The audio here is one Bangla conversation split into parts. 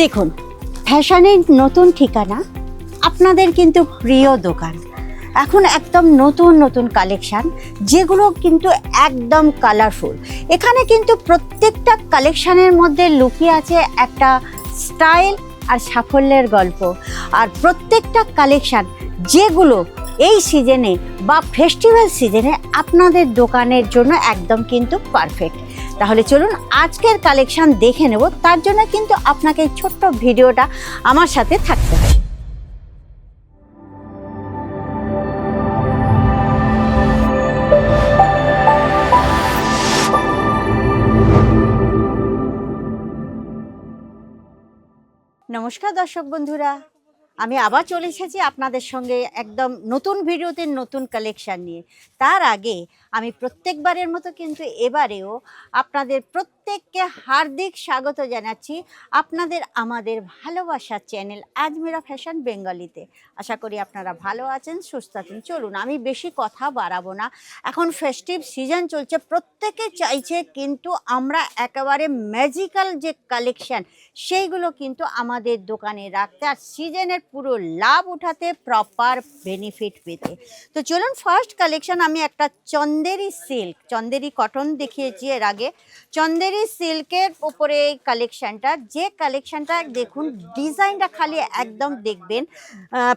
দেখুন, ফ্যাশনের নতুন ঠিকানা আপনাদের কিন্তু প্রিয় দোকান। এখন একদম নতুন নতুন কালেকশান, যেগুলো কিন্তু একদম কালারফুল এখানে কিন্তু প্রত্যেকটা কালেকশানের মধ্যে লুকিয়ে আছে একটা স্টাইল আর সাফল্যের গল্প। আর প্রত্যেকটা কালেকশান, যেগুলো এই সিজনে বা ফেস্টিভ্যাল সিজনে আপনাদের দোকানের জন্য একদম কিন্তু পারফেক্ট তাহলে চলুন আজকের কালেকশন দেখে নেব। তার জন্য কিন্তু আপনাকে এই ছোট্ট ভিডিওটা আমার সাথে থাকতে হবে। নমস্কার দর্শক বন্ধুরা। আমি আবার চলে এসেছি আপনাদের সঙ্গে একদম নতুন ভিডিওতে নতুন কালেকশান নিয়ে। তার আগে আমি প্রত্যেকবারের মতো কিন্তু এবারেও আপনাদের প্রত্যেককে হার্দিক স্বাগত জানাচ্ছি আপনাদের আমাদের ভালোবাসার চ্যানেল আজমেরা ফ্যাশন বেঙ্গলিতে। আশা করি আপনারা ভালো আছেন, সুস্থ আছেন। চলুন, আমি বেশি কথা বাড়াবো না। এখন ফেস্টিভ সিজন চলছে, প্রত্যেকে চাইছে কিন্তু আমরা একেবারে ম্যাজিক্যাল যে কালেকশান সেইগুলো কিন্তু আমাদের দোকানে রাখতে আর সিজনের পুরো লাভ উঠাতে প্রপার বেনিফিট পেতে। তো চলুন ফার্স্ট কালেকশান আমি একটা চন্দেরি সিল্ক চন্দেরি কটন দেখিয়েছি এর আগে। চন্দেরি সিল্কের উপরে এই কালেকশনটা যে কালেকশানটা দেখুন ডিজাইনটা খালি একদম দেখবেন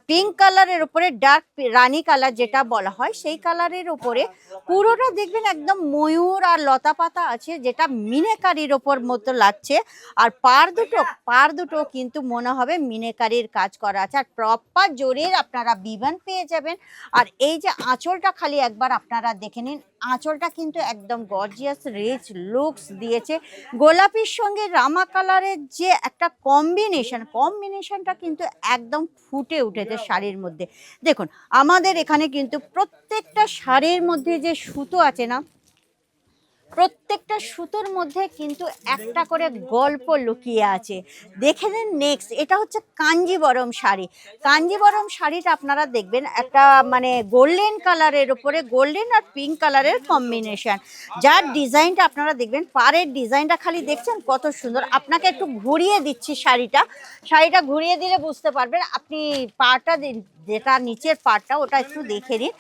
পিঙ্ক কালারের উপরে ডার্ক রানী কালার যেটা বলা হয়, সেই কালারের উপরে পুরোটা দেখবেন একদম ময়ূর আর লতা পাতা আছে, যেটা মিনেকারির ওপর মতো লাগছে। আর পার দুটো পার দুটো কিন্তু মনে হবে মিনেকারির কাজ করা আছে। আর প্রপার জোরের আপনারা বিবান পেয়ে যাবেন। আর এই যে আঁচলটা খালি একবার আপনারা দেখে নিন আঁচলটা কিন্তু একদম গর্জিয়াস রিচ লুকস দিয়েছে। গোলাপির সঙ্গে রামা কালারের যে একটা কম্বিনেশন কম্বিনেশনটা কিন্তু একদম ফুটে উঠেছে শাড়ির মধ্যে। দেখুন, আমাদের এখানে কিন্তু প্রত্যেকটা শাড়ির মধ্যে যে সুতো আছে না প্রত্যেকটা সুতোর মধ্যে কিন্তু একটা করে গল্প লুকিয়ে আছে। দেখে নিন নেক্সট এটা হচ্ছে কাঞ্জিবরম শাড়ি। কাঞ্জিবরম শাড়িটা আপনারা দেখবেন একটা মানে গোল্ডেন কালারের উপরে গোল্ডেন আর পিঙ্ক কালারের কম্বিনেশন যার ডিজাইনটা আপনারা দেখবেন, পাড়ের ডিজাইনটা খালি দেখছেন, কত সুন্দর। আপনাকে একটু ঘুরিয়ে দিচ্ছি শাড়িটা। শাড়িটা ঘুরিয়ে দিলে বুঝতে পারবেন, আপনি পাটা যেটা নিচের পাটটা ওটা একটু দেখে নিন।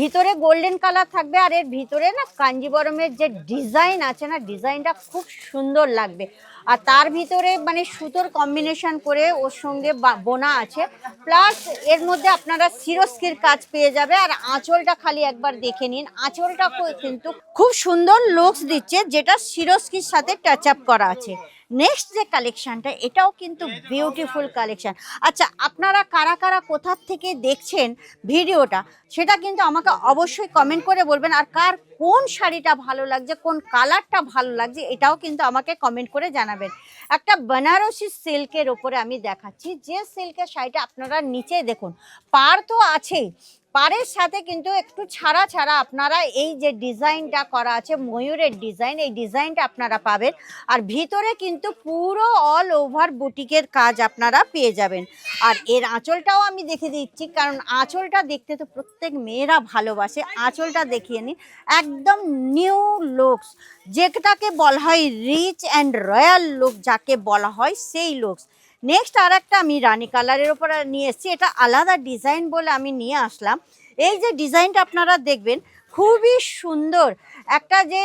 ভিতরে গোল্ডেন কালার থাকবে আর এর ভিতরে না কাঞ্জিবরমের যে ডিজাইন আছে না ডিজাইনটা খুব সুন্দর লাগবে। আর তার ভিতরে মানে সুতোর কম্বিনেশন করে ওর সঙ্গে বোনা আছে। প্লাস এর মধ্যে আপনারা সিরস্কির কাজ পেয়ে যাবে। আর আঁচলটা খালি একবার দেখে নিন। আঁচলটা কিন্তু খুব সুন্দর লুকস দিচ্ছে, যেটা সিরস্কির সাথে টাচ আপ করা আছে। নেক্সট যে কালেকশানটা এটাও কিন্তু বিউটিফুল কালেকশান আচ্ছা আপনারা কারা কারা কোথার থেকে দেখছেন ভিডিওটা, সেটা কিন্তু আমাকে অবশ্যই কমেন্ট করে বলবেন। আর কার কোন শাড়িটা ভালো লাগছে, কোন কালারটা ভালো লাগছে, এটাও কিন্তু আমাকে কমেন্ট করে জানাবেন। একটা বেনারসি সিল্কের ওপরে আমি দেখাচ্ছি, যে সিল্কের শাড়িটা আপনারা নিচে দেখুন, পার তো আছেই পাড়ের সাথে কিন্তু একটু ছাড়া ছাড়া আপনারা এই যে ডিজাইনটা করা আছে, ময়ূরের ডিজাইন, এই ডিজাইনটা আপনারা পাবেন। আর ভিতরে কিন্তু পুরো অল ওভার বুটিকের কাজ আপনারা পেয়ে যাবেন। আর এর আঁচলটাও আমি দেখে দিচ্ছি, কারণ আঁচলটা দেখতে তো প্রত্যেক মেয়েরা ভালোবাসে। আঁচলটা দেখিয়ে নিন, একদম নিউ লুকস যেটাকে বলা হয় রিচ অ্যান্ড রয়্যাল লুক যাকে বলা হয় সেই লুকস নেক্সট আর একটা আমি রানী কালারের ওপর নিয়ে এসেছি। এটা আলাদা ডিজাইন বলে আমি নিয়ে আসলাম। এই যে ডিজাইনটা আপনারা দেখবেন, খুবই সুন্দর। একটা যে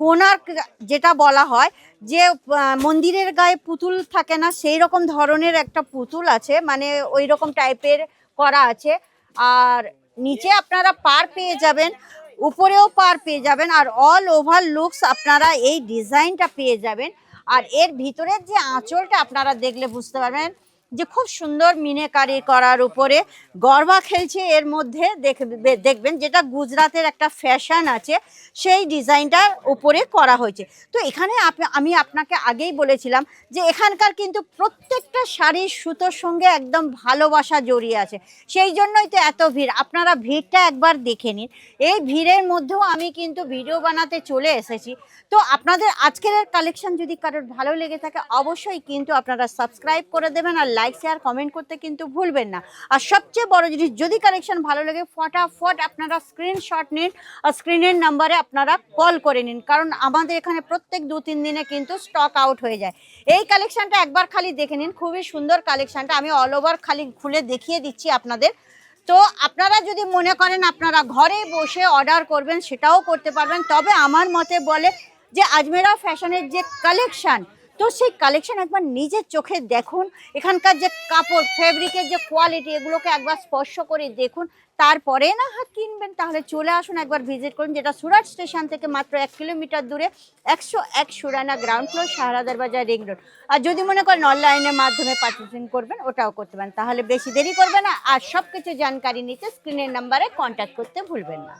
কোণার্ক যেটা বলা হয়, যে মন্দিরের গায়ে পুতুল থাকে না সেই রকম ধরনের একটা পুতুল আছে। মানে ওই রকম টাইপের করা আছে। আর নিচে আপনারা পার পেয়ে যাবেন, উপরেও পার পেয়ে যাবেন। আর অল ওভার লুকস আপনারা এই ডিজাইনটা পেয়ে যাবেন। আর এর ভিতরের যে আঁচলটা আপনারা দেখলে বুঝতে পারবেন যে খুব সুন্দর মিনেকারি করার উপরে গরবা খেলছে, এর মধ্যে দেখবে দেখবেন যেটা গুজরাতের একটা ফ্যাশন আছে, সেই ডিজাইনটার উপরে করা হয়েছে। তো এখানে আমি আপনাকে আগেই বলেছিলাম যে এখানকার কিন্তু প্রত্যেকটা শাড়ির সুতোর সঙ্গে একদম ভালোবাসা জড়িয়ে আছে। সেই জন্যই তো এত ভিড়। আপনারা ভিড়টা একবার দেখে নিন। এই ভিড়ের মধ্যেও আমি কিন্তু ভিডিও বানাতে চলে এসেছি। তো আপনাদের আজকের কালেকশন যদি কারোর ভালো লেগে থাকে, অবশ্যই কিন্তু আপনারা সাবস্ক্রাইব করে দেবেন আর লাইক শেয়ার কমেন্ট করতে কিন্তু ভুলবেন না। আর সবচেয়ে বড় জিনিস, যদি কালেকশন ভালো লাগে, ফটাফট আপনারা স্ক্রিনশট নিন আর স্ক্রিনের নাম্বারে আপনারা কল করে নিন। কারণ আমাদের এখানে প্রত্যেক দু তিন দিনে কিন্তু স্টক আউট হয়ে যায়। এই কালেকশনটা একবার খালি দেখে নিন, খুবই সুন্দর কালেকশনটা আমি অল ওভার খালি খুলে দেখিয়ে দিচ্ছি আপনাদের। তো আপনারা যদি মনে করেন আপনারা ঘরে বসে অর্ডার করবেন, সেটাও করতে পারবেন। তবে আমার মতে বলে যে, আজমেরা ফ্যাশনের যে কালেকশন তো সেই কালেকশন একবার নিজের চোখে দেখুন। এখানকার যে কাপড় ফেব্রিকের যে কোয়ালিটি এগুলোকে একবার স্পর্শ করে দেখুন। তারপরে না হাত কিনবেন, তাহলে চলে আসুন একবার ভিজিট করুন, যেটা সুরাট স্টেশন থেকে মাত্র এক কিলোমিটার দূরে একশো এক সুরানা গ্রাউন্ড ফ্লোর শাহরাদার বাজার রিং রোড আর যদি মনে করেন অনলাইনের মাধ্যমে পার্চেসিং করবেন, ওটাও করতে পারেন। তাহলে বেশি দেরি করবে না, আর সব কিছু জানকারি নিতে স্ক্রিনের নাম্বারে কন্ট্যাক্ট করতে ভুলবেন না।